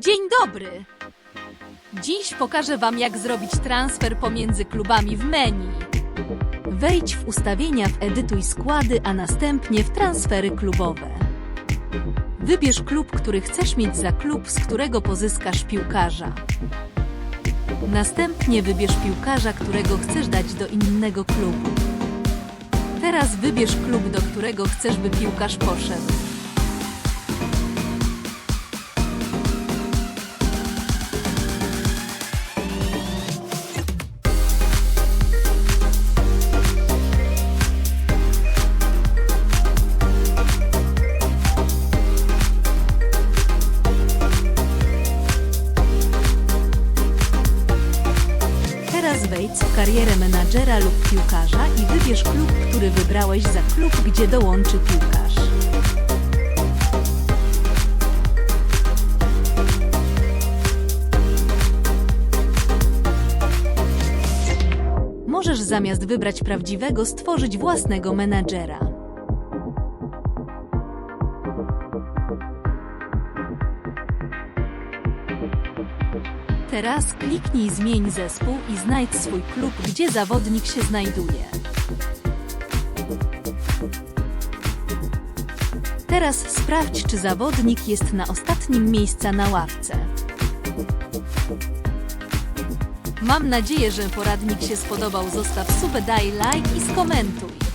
Dzień dobry! Dziś pokażę Wam, jak zrobić transfer pomiędzy klubami w menu. Wejdź w ustawienia w Edytuj składy, a następnie w transfery klubowe. Wybierz klub, który chcesz mieć za klub, z którego pozyskasz piłkarza. Następnie wybierz piłkarza, którego chcesz dać do innego klubu. Teraz wybierz klub, do którego chcesz, by piłkarz poszedł. Wejdź w karierę menadżera lub piłkarza i wybierz klub, który wybrałeś za klub, gdzie dołączy piłkarz. Możesz zamiast wybrać prawdziwego stworzyć własnego menadżera. Teraz kliknij Zmień zespół i znajdź swój klub, gdzie zawodnik się znajduje. Teraz sprawdź, czy zawodnik jest na ostatnim miejscu na ławce. Mam nadzieję, że poradnik się spodobał. Zostaw subę, daj like i skomentuj.